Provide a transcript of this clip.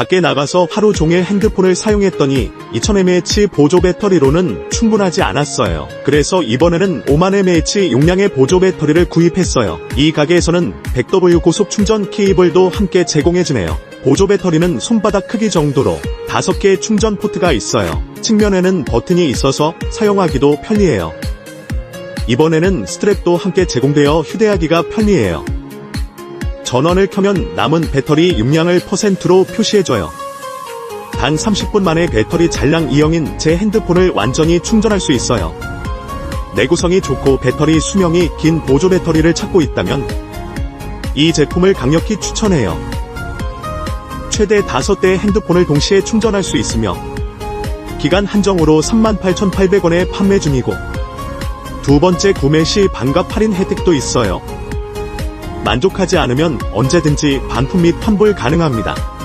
밖에 나가서 하루 종일 핸드폰을 사용했더니 2000mAh 보조 배터리로는 충분하지 않았어요. 그래서 이번에는 5만mAh 용량의 보조 배터리를 구입했어요. 이 가게에서는 100W 고속 충전 케이블도 함께 제공해주네요. 보조 배터리는 손바닥 크기 정도로 5개의 충전 포트가 있어요. 측면에는 버튼이 있어서 사용하기도 편리해요. 이번에는 스트랩도 함께 제공되어 휴대하기가 편리해요. 전원을 켜면 남은 배터리 용량을 퍼센트로 표시해줘요. 단 30분 만에 배터리 잔량 2형인 제 핸드폰을 완전히 충전할 수 있어요. 내구성이 좋고 배터리 수명이 긴 보조 배터리를 찾고 있다면 이 제품을 강력히 추천해요. 최대 5대의 핸드폰을 동시에 충전할 수 있으며 기간 한정으로 38,800원에 판매 중이고 두 번째 구매 시 반값 할인 혜택도 있어요. 만족하지 않으면 언제든지 반품 및 환불 가능합니다.